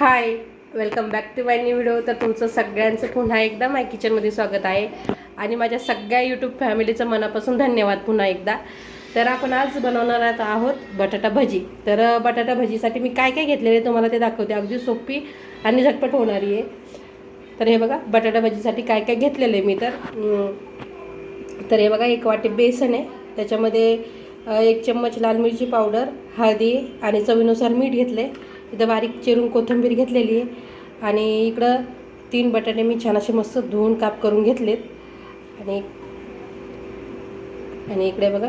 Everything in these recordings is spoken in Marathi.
Hi welcome back to my new video तर तुमचं सगळ्यांचं पुन्हा एकदा माय किचनमध्ये स्वागत आहे. आणि माझ्या सगळ्या यूट्यूब फॅमिलीचं मनापासून धन्यवाद पुन्हा एकदा. तर आपण आज बनवणार आहोत- आहोत बटाटा भजी. तर बटाटा भजीसाठी मी काय काय घेतलेले आहे तुम्हाला ते दाखवते. अगदी सोपी आणि झटपट होणारी आहे. तर हे बघा बटाटा भजीसाठी काय काय घेतलेलं आहे मी तर. तर हे बघा एक वाटी बेसन आहे. त्याच्यामध्ये एक चम्मच लाल मिरची पावडर हळदी आणि चवीनुसार मीठ घेतले इथं बारीक चिरून कोथिंबीर घेतलेली आहे. आणि इकडं तीन बटाटे मी छान असे मस्त धुवून काप करून घेतलेत. आणि आणि इकडे बघा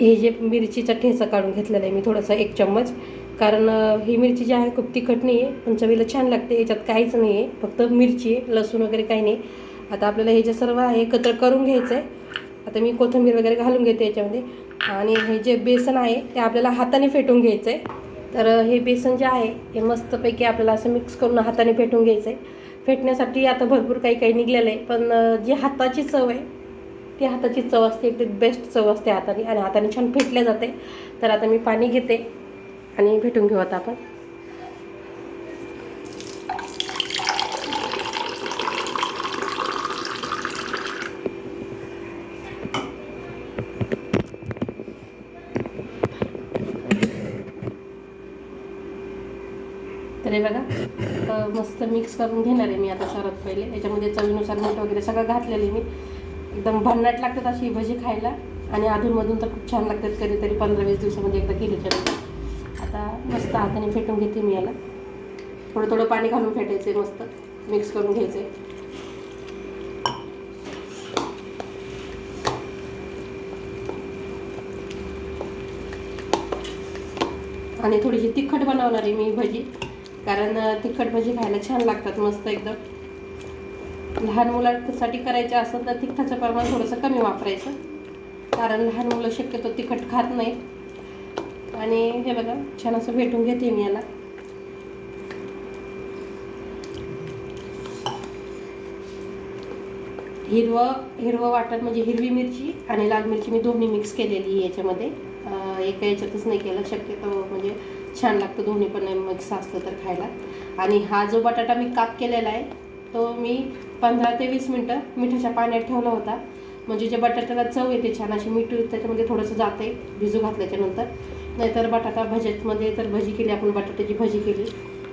हे जे मिरचीचा ठेचा काढून घेतलेला आहे मी थोडासा एक चम्मच. कारण ही मिरची जी आहे खूप तिखट नाही आहे पण चवीला छान लागते याच्यात काहीच नाही आहे फक्त मिरची आहे लसूण वगैरे काही नाही. आता आपल्याला हे जे सर्व आहे एकत्र करून घ्यायचं आहे आता मी कोथिंबीर वगैरे घालून घेते याच्यामध्ये. आणि हे जे बेसन आहे ते आपल्याला हाताने फेटून घ्यायचं आहे तर हे बेसन जे आहे हे मस्तपैकी आपल्याला असं मिक्स करून हाताने फेटून घ्यायचं आहे फेटण्यासाठी आता भरपूर काही काही निघलेलं आहे पण जी हाताची चव आहे ती हाताची चव असते एकदम बेस्ट चव असते हाताने. आणि हाताने छान फेटल्या जाते. तर आता मी पाणी घेते आणि भेटून घेऊ आता आपण. वगैरे बघा. तर मस्त मिक्स करून घेणार आहे मी आता सर्वात पहिले. याच्यामध्ये चवीनुसार मीठ वगैरे सगळं घातलेलं आहे मी. एकदम भन्नाट लागतात अशी भजी खायला. आणि अधूनमधून तर खूप छान लागतात कधीतरी पंधरा वीस दिवसामध्ये एकदा केलीच्या नंतर आता मस्त हाताने फेटून घेते मी याला. थोडं थोडं पाणी घालून फेटायचं आहे मस्त मिक्स करून घ्यायचं आहे आणि थोडीशी तिखट बनवणार आहे मी भजी. कारण तिखट भजी खायला छान लागतात मस्त एकदम. लहान मुलांसाठी करायचं असेल तर तिखटाचं प्रमाण थोडंसं कमी वापरायचं. कारण लहान मुलं शक्यतो तिखट खात नाही. आणि हे बघा छान असं भेटून घेते मी याला. हिरवं हिरवं वाटण म्हणजे हिरवी मिरची आणि लाल मिरची मी दोन्ही मिक्स केलेली आहे याच्यामध्ये. एका याच्यातच नाही केलं शक्यतो म्हणजे छान लागतं दोन्ही पण मिक्स असलं तर खायला. आणि हा जो बटाटा मी काप केलेला आहे तो मी पंधरा ते वीस मिनटं मिठाच्या पाण्यात ठेवला होता. म्हणजे जे बटाट्याला चव येते छान अशी मीठ त्याच्यामध्ये थोडंसं जाते भिजू घातल्याच्यानंतर नाहीतर बटाटा भज्यामध्ये तर भजी केली आपण बटाट्याची भजी केली.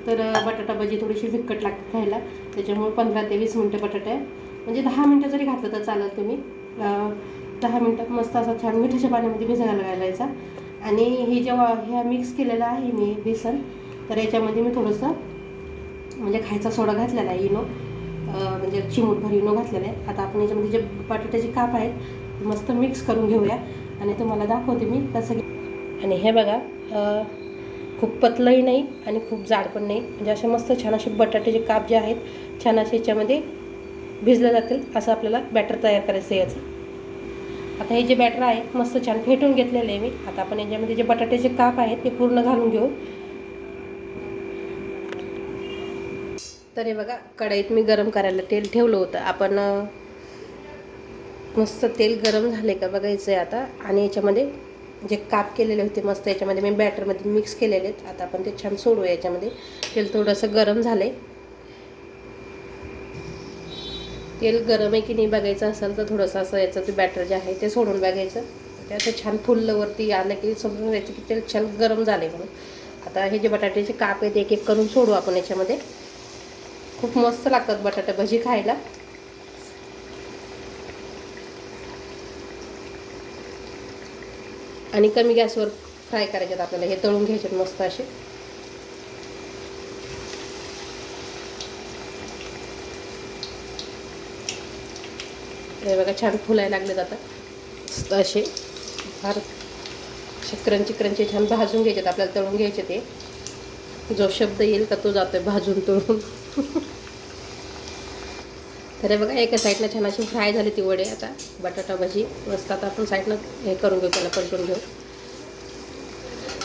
तर बटाटा भजी थोडीशी फिक्कट लागते खायला. त्याच्यामुळे पंधरा ते वीस मिनटं बटाटे म्हणजे दहा मिनटं जरी घातलं तर चालेल तुम्ही. दहा मिनटात मस्त असा छान मिठाच्या पाण्यामध्ये भिजायला घालायचा आणि हे जेव्हा ह्या मिक्स केलेलं आहे मी बेसन तर याच्यामध्ये मी थोडंसं म्हणजे खायचा सोडा घातलेला आहे इनो म्हणजे चिमूटभर इनो घातलेला आहे. आता आपण याच्यामध्ये जे बटाट्याचे काप आहेत मस्त मिक्स करून घेऊया. आणि तुम्हाला दाखवते मी कसं घे- आणि हे बघा खूप पतलंही नाही आणि खूप जाड पण नाही. म्हणजे असे मस्त छान असे बटाट्याचे काप जे आहेत छान असे याच्यामध्ये भिजले जातील असं आपल्याला बॅटर तयार करायचं आहे याचं. आता हे जे बॅटर आहे मस्त छान फेटून घेतलेलं आहे मी. आता आपण याच्यामध्ये जे बटाट्याचे काप आहेत ते पूर्ण घालून घेऊ. तर हे बघा कढईत मी गरम करायला तेल ठेवलं होतं. आपण मस्त तेल गरम झाले का बघायचं आहे आता. आणि याच्यामध्ये जे काप केलेले होते मस्त याच्यामध्ये मी बॅटरमध्ये मिक्स केलेले आहेत. आता आपण ते छान सोडू याच्यामध्ये. तेल थोडंसं गरम झालं आहे तेल गरम आहे की नाही बघायचं असेल तर थोडंसं असं याचं ते बॅटर जे आहे ते सोडून बघायचं. ते असं छान फुललं आलं की समजून घ्यायचं की तेल छान गरम झाले म्हणून. आता हे जे बटाट्याचे काप आहेत एक एक करून सोडू आपण याच्यामध्ये. खूप मस्त लागतात बटाटा भजी खायला. आणि कमी गॅसवर फ्राय करायच्यात आपल्याला हे तळून घ्यायचे मस्त असे. हे बघा छान फुलायला लागले जातात असे फार असे क्रंची क्रंची छान भाजून घ्यायचे आपल्याला तळून घ्यायचे ते. जो शब्द येईल का तो जातोय भाजून तळून. तर हे बघा एका साईडला छान अशी फ्राय झाली ती वडे आता. बटाटा भाजी मस्त आता आपण साईडनं हे करून घेऊ त्याला पलटून घेऊ.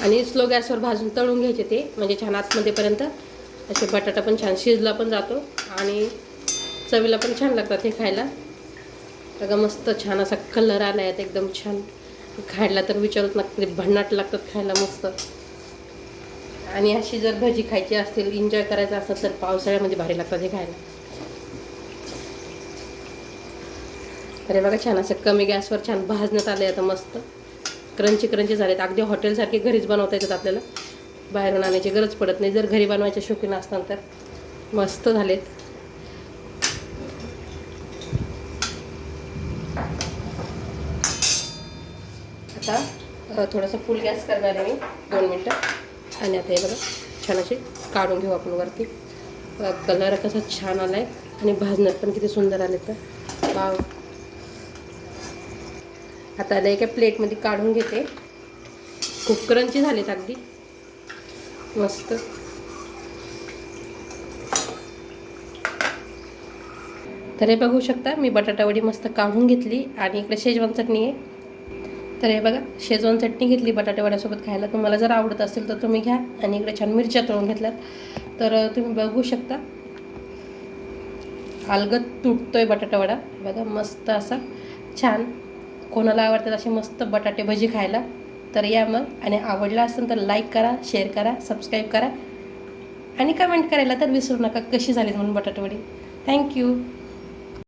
आणि स्लो गॅसवर भाजून तळून घ्यायचे ते म्हणजे छान आतमध्येपर्यंत. असे बटाटा पण छान शिजला पण जातो आणि चवीला पण छान लागतात हे खायला. अगं मस्त छान असा कलर आला आहे एकदम छान. खायला तर विचारत नक्की भन्नाट लागतात खायला मस्त. आणि अशी जर भजी खायची असतील एन्जॉय करायचं असेल तर पावसाळ्यामध्ये भारी लागतात हे खायला. अरे बघा छान असं कमी गॅसवर छान भाजण्यात आले आता मस्त. क्रंची क्रंची झालेत. अगदी हॉटेलसारखे घरीच बनवता येतात आपल्याला. बाहेरून आणायची गरज पडत नाही. जर घरी बनवायच्या शौकीन असतात तर मस्त झालेत. आता थोडंसं फुल गॅस करणार आहे मी दोन मिनटं. आणि आता हे बघा छान असे काढून घेऊ आपण वरती. कलर कसा छान आला आहे आणि भाजणं पण किती सुंदर आले तर. वाव. आता आलं एका प्लेटमध्ये काढून घेते. खूप क्रंची झालेत अगदी. मस्त. तर हे बघू शकता मी बटाटावडी मस्त काढून घेतली आणि इकडे शेजवान चटणी आहे. तर हे बघा शेजवान चटणी घेतली बटाटेवड्यासोबत खायला. तुम्हाला जर आवडत असेल तर तुम्ही घ्या. आणि इकडे छान मिरच्या तळून घेतल्यात. तर तुम्ही बघू शकता. अलगत तुटतोय बटाटा बघा मस्त असा छान. कोणाला आवडतात असे मस्त बटाटे भजी खायला तर या मग. आणि आवडला असेल तर लाईक करा शेअर करा सबस्क्राईब करा. आणि कमेंट करायला तर विसरू नका कशी झाली म्हणून बटाटेवडी थँक्यू